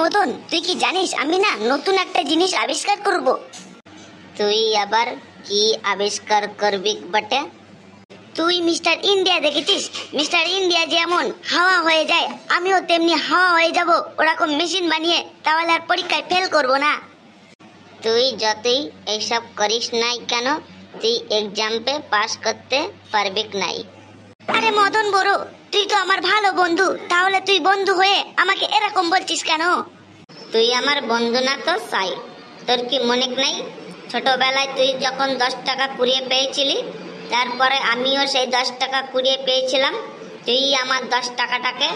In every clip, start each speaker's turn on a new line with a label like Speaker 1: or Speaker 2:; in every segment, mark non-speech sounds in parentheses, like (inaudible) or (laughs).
Speaker 1: মদন, তুই কি জানিস আমি না নতুন একটা জিনিস আবিষ্কার করব? তুই আবার কি আবিষ্কার করবি বটে? তুই মিস্টার ইন্ডিয়া দেখেছিস? মিস্টার ইন্ডিয়া যেমন হাওয়া হয়ে যায়, আমিও তেমনি হাওয়া হয়ে যাব। ওরকম মেশিন বানিয়ে তাহলে আর পরীক্ষায় ফেল করব না। তুই যতই এইসব করিস নাই কেন, তুই এক্সামে পাস করতে পারবি নাই। আরে মদন বড় তুই তো আমার ভালো বন্ধু তাহলে তুই বন্ধু হয়ে আমাকে এরকম বলছিস কেন? তুই আমার বন্ধু না তো সাই। তোর কি মনে নাই? ছোটবেলায় তুই যখন দশ টাকা কুড়িয়ে পেয়েছিলি তারপরে আমিও সেই দশ টাকা কুড়িয়ে পেয়েছিলাম। তুই আমার দশ টাকাটাকে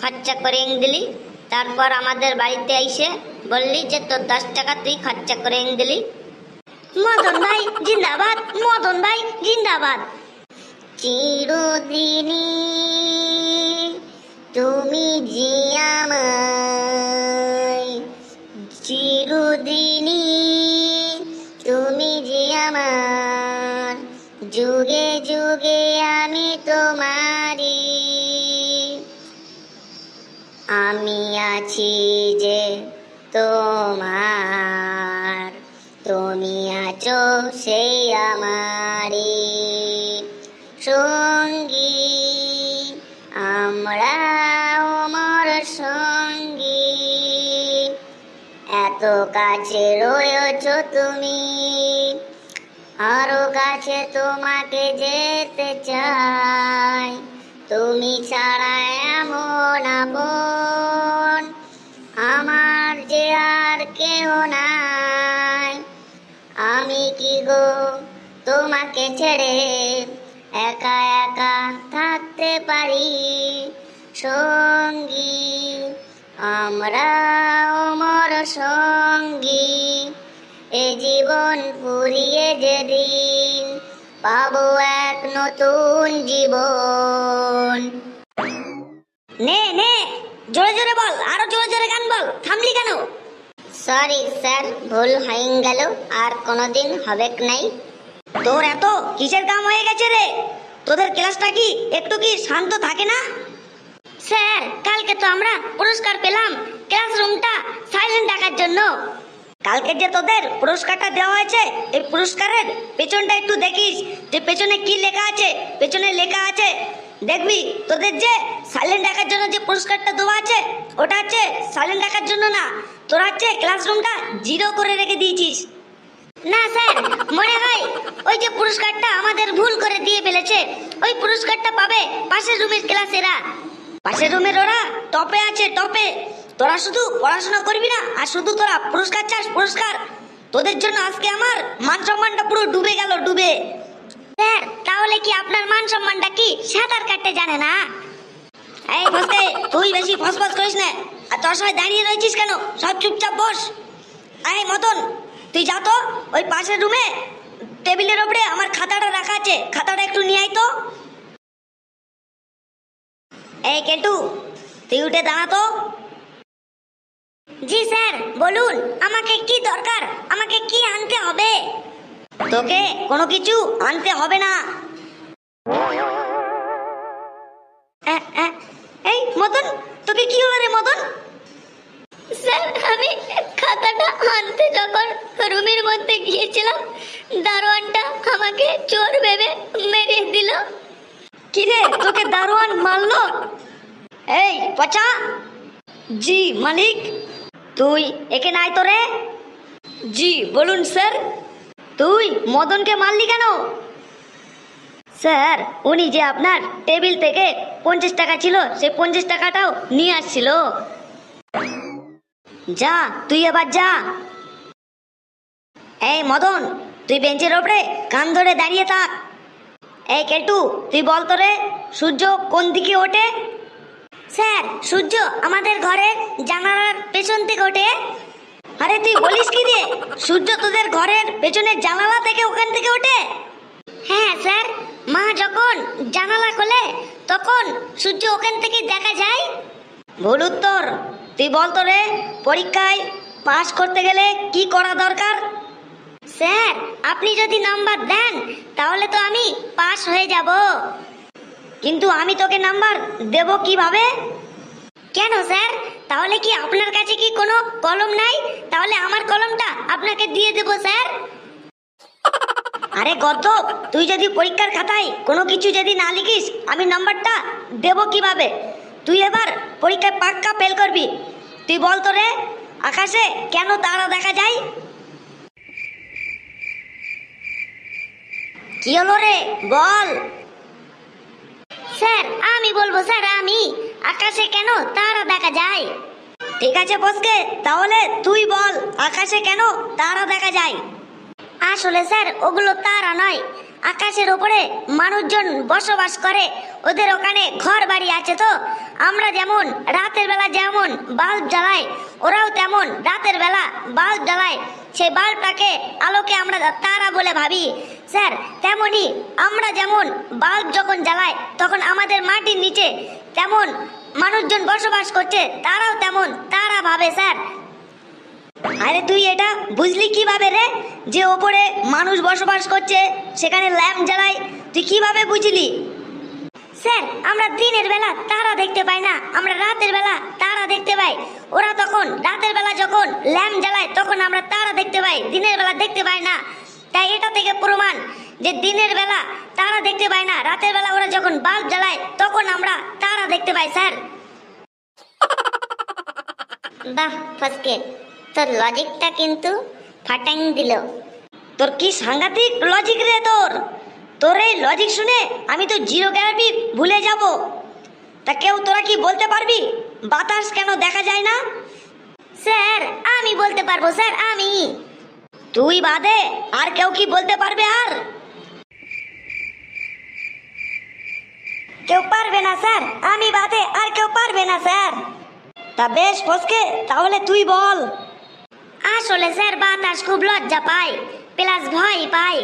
Speaker 1: খরচা করে এনে দিলি। তারপর আমাদের বাড়িতে এসে বললি যে তোর দশ টাকা তুই খরচা করে এনে দিলি। মদন ভাই জিন্দাবাদ। মদন ভাই জিন্দাবাদ। চিরদিনই তুমি জিয়ামাই। চিরদিনই তুমি জিয়ামার যুগে যুগে আমি তোমারি আমি আছি যে তোমার। তুমি আছো সেই আমারি। সঙ্গী। এত কাছে রয়েছ তুমি। আরও কাছে তোমাকে যেতে চাই। তুমি ছাড়া এমন আপন আমার যে আর কেউ নাই। আমি কি গো তোমাকে ছেড়ে একা একা থাকতে পারি? সঙ্গী, আমরা অমর সঙ্গী। এ জীবন ফুরিয়ে যেদিন পাবো এক নতুন জীবন। নে নে, জোরে জোরে বল, আরও জোরে জোরে গান বল, থামলি কেন? সরি স্যার ভুল হয়ে গেল, আর কোনোদিন হবে নাই। তোর এত কিসের কাম হয়ে গেছে রে? তোদের ক্লাসটা কি, একটু কি শান্ত থাকে না? স্যার কালকে তো আমরা পুরস্কার পেলাম ক্লাসরুমটা সাইলেন্ট রাখার জন্য। কালকে যে তোদের পুরস্কারটা দেওয়া হয়েছে এই পুরস্কারের পেছনটা একটু দেখিস যে পেছনে কি লেখা আছে পেছনে লেখা আছে। দেখবি তোদের যে সাইলেন্ট রাখার জন্য যে পুরস্কারটা দেওয়া আছে ওটা হচ্ছে সাইলেন্ট রাখার জন্য না তোরা হচ্ছে ক্লাসরুমটা জিরো করে রেখে দিয়েছিস। না স্যার মনে হয় ওই যে পুরস্কারটা আমাদের ভুল করে দিয়ে ফেলেছে ওই পুরস্কারটা পাবে পাশের রুমের ক্লাসেরা। পাশের রুমের ওরা টপে আছে টপে তোরা শুধু পড়াশোনা করবি না, আর শুধু তোরা পুরস্কার চাস, পুরস্কার। তোদের জন্য আজকে আমার মান সম্মানটা পুরো ডুবে গেল, ডুবে। তাহলে কি আপনার মান সম্মানটা কি সাঁতার কাটতে জানে না? এই ফসকে তুই বেশি ফসফস করিস না। আর তোর সময় দাঁড়িয়ে রয়েছিস কেন? সব চুপচাপ বস। এই মতন তুই যা তো, ওই পাশের রুমে টেবিলের ওপরে আমার খাতাটা রাখা আছে। খাতাটা একটু নিয়ে আয় তো। এই কেটু, তুই উঠে দাঁড়া তো। জি স্যার, বলুন, আমাকে কি দরকার? আমাকে কি আনতে হবে? তোকে কোনো কিছু আনতে হবে না। এই মদন, তোকে কি হলো রে মদন? স্যার, আমি খাতাটা আনতে যখন রুমের মধ্যে গিয়েছিলাম, দারোয়ানটা আমাকে চোর ভেবে মেরে দিল। কিরে, তোকে দারোয়ান মারলো? এই, পচা। জি, মালিক। তুই একে নাই তো রে জি, বলুন, স্যার। তুই মদনকে মারলি কেন? স্যার, উনি যে আপনার টেবিল থেকে পঞ্চাশ টাকা ছিল সেই পঞ্চাশ টাকাটাও নিয়ে আসছিল। যা, তুই এবার যা। এই, মদন, তুই বেঞ্চের ওপরে কান ধরে দাঁড়িয়ে থাক। এই কেটু তুই বল তো রে সূর্য কোন দিকে ওঠে? স্যার, সূর্য আমাদের ঘরের জানালার পেছন থেকে ওঠে। আরে তুই বলিস কি রে সূর্য তোদের ঘরের পেছনের জানালা থেকে ওখান থেকে ওঠে? হ্যাঁ স্যার। মা যখন জানালা খোলে, তখন সূর্য ওখান থেকে দেখা যায়। ভুল উত্তর। তুই বল তো রে পরীক্ষায় পাস করতে গেলে কি করা দরকার? স্যার, আপনি যদি নাম্বার দেন, তাহলে তো আমি পাস হয়ে যাব। কিন্তু আমি তোকে নাম্বার দেব কীভাবে? কেন স্যার? তাহলে কি আপনার কাছে কি কোনো কলম নাই? তাহলে আমার কলমটা আপনাকে দিয়ে দেবো, স্যার। আরে গত তুই যদি পরীক্ষার খাতায় কোনো কিছু যদি না লিখিস, আমি নাম্বারটা দেব কীভাবে? তুই এবার পরীক্ষায় পাক্কা ফেল করবি। তুই বল তো রে, আকাশে কেন তারা দেখা যায়? কি হলো রে? বল। স্যার আমি বলব স্যার আমি। আকাশে কেন তারা দেখা যায়? ঠিক আছে বসকে তাহলে তুই বল আকাশে কেন তারা দেখা যায়? আসলে স্যার ওগুলো তারা নয়। আকাশের ওপরে মানুষজন বসবাস করে, ওদের ওখানে ঘর বাড়ি আছে তো। আমরা যেমন রাতের বেলা যেমন বাল্ব জ্বালাই, ওরাও তেমন রাতের বেলা বাল্ব জ্বালায় সেই বাল্বটাকে আলোকে আমরা তারা বলে ভাবি। স্যার তেমনই আমরা যেমন বাল্ব যখন জ্বালাই, তখন আমাদের মাটির নিচে তেমন মানুষজন বসবাস করছে, তারাও তেমন তারা ভাবে, স্যার। আরে তুই এটা বুঝলি কীভাবে রে? যে ওপরে মানুষ বসবাস করছে সেখানে ল্যাম্প জ্বালাই তুই কীভাবে বুঝলি? স্যার আমরা দিনের বেলা তারা দেখতে পাই না আমরা রাতের বেলা তারা দেখতে পাই। ওরা তখন রাতের বেলা যখন ল্যাম্প জ্বালায় তখন আমরা তারা দেখতে পাই দিনের বেলা দেখতে পাই না। তাই এটা থেকে প্রমাণ যে দিনের বেলা তারা দেখতে পাই না রাতের বেলা ওরা যখন বাল্ব জ্বালায় তখন আমরা তারা দেখতে পাই স্যার। (laughs) বাহ ফসকে তোর লজিকটা কিন্তু ফাটাং দিল। তোর কি সাংঘাতিক লজিক রে তোর? তোর এই লজিক শুনে আমি তো জিরো গ্যারান্টি ভুলে যাব। তা কেউ তোরা কি বলতে পারবি? বাতাস কেন দেখা যায় না? স্যার, আমি বলতে পারব, স্যার, আমি। তুই বাদে আর কেউ কি বলতে পারবে আর? কেউ পারবে না, স্যার, আমি বাদে আর কেউ পারবে না, স্যার। তা বেশ, ফসকে, তাহলে তুই বল। আসলে স্যার বাতাস খুব লজ্জা পায়, প্লাস ভয় পায়।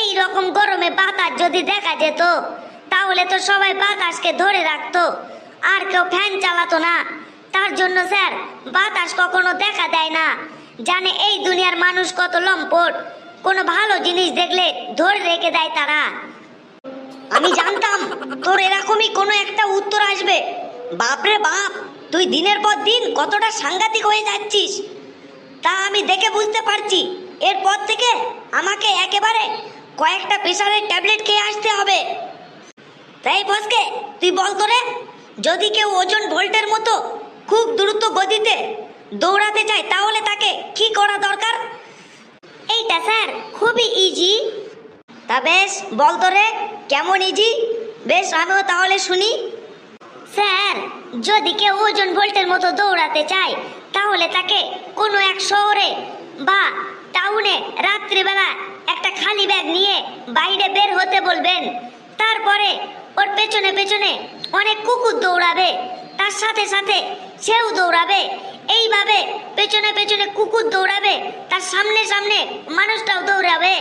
Speaker 1: এই রকম গরমে বাতাস যদি দেখা যেত, তাহলে তো সবাই বাতাসকে ধরে রাখতো, আর কেউ ফ্যান চালাতো না। তার জন্য স্যার বাতাস কখনো দেখা দেয় না। জানে এই দুনিয়ার মানুষ কত লম্পট, কোনো ভালো জিনিস দেখলে ধরে রেখে দেয় তারা। আমি জানতাম তোর এরকমই কোনো একটা উত্তর আসবে। বাপরে বাপ, তুই দিনের পর দিন কতটা সাংঘাতিক হয়ে যাচ্ছিস। তা আমি দেখে বুঝতে পারছি। এরপর থেকে আমাকে একেবারে কয়েকটা প্রেশারের ট্যাবলেট খেয়ে আসতে হবে। তাই বসকে, তুই বল করে যদি কেউ ওজন ভোল্টের মতো খুব দ্রুত গতিতে দৌড়াতে চায়, তাহলে তাকে কি করা দরকার? এইটা স্যার খুবই ইজি তা বেশ, বল তো রে, কেমন ইজি বেশ, আমিও তাহলে শুনি। স্যার, যদি কেউ ওজন ভোল্টের মতো দৌড়াতে চায়, তাহলে তাকে কোনো এক শহরে বা টাউনে রাত্রিবেলা একটা খালি ব্যাগ নিয়ে বাইরে বের হতে বলবেন। তারপরে ওর পেছনে পেছনে অনেক কুকুর দৌড়াবে, তার সাথে সাথে সেও দৌড়াবে। এইভাবে পেছনে পেছনে কুকুর দৌড়াবে, তার সামনে সামনে মানুষটাও দৌড়াবে।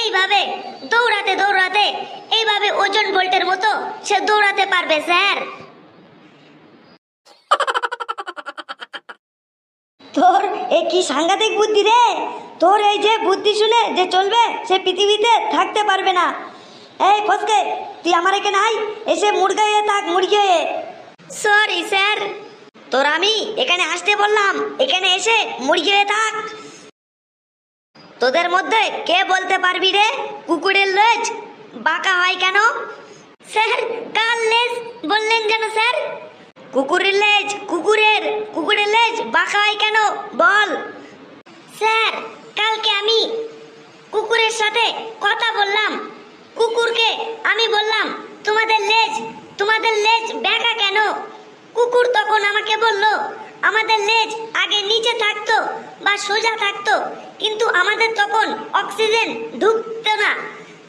Speaker 1: এইভাবে দৌড়াতে দৌড়াতে, এইভাবে ওজন ভোল্টের মতো সে দৌড়াতে পারবে, স্যার। তোর এ কি সাংঘাতিক বুদ্ধি রে? তোর এই যে বুদ্ধি শুনে যে চলবে, সে পৃথিবীতে থাকতে পারবে না। এই ফসকে, তুই আমার এখানে আই এসে মুরগা হয়ে থাক, মুরগি হয়ে। সরি স্যার তোর আমি এখানে আসতে বললাম, এখানে এসে মুরগি হয়ে থাক। তোদের মধ্যে কে বলতে পারবি রে? কুকুরের লেজ বাঁকা হয় কেন? স্যার কার লেজ বললেন কেন স্যার কুকুরের লেজ, কুকুরের কুকুরের লেজ বাঁকা হয় কেন? বল। স্যার, কালকে আমি কুকুরের সাথে কথা বললাম। কুকুরকে আমি বললাম, তোমাদের লেজ তোমাদের লেজ বেঁকা কেন? কুকুর তখন আমাকে বলল, আমাদের লেজ আগে নিচে থাকতো বা সোজা থাকতো, কিন্তু আমাদের তখন অক্সিজেন ঢুকতো না।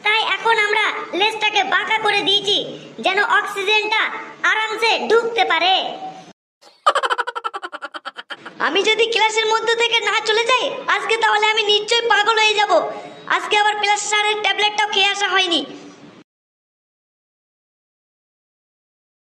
Speaker 1: তাই এখন আমরা লেজটাকে বাঁকা করে দিয়েছি, যেন অক্সিজেনটা আরামসে ঢুকতে পারে। আমি যদি ক্লাসের মধ্যে থেকে না চলে যাই, আজকে তাহলে আমি নিশ্চয়ই পাগল হয়ে যাব। আজকে আবার প্লাস সারের ট্যাবলেটটাও খেয়ে আসা হয়নি।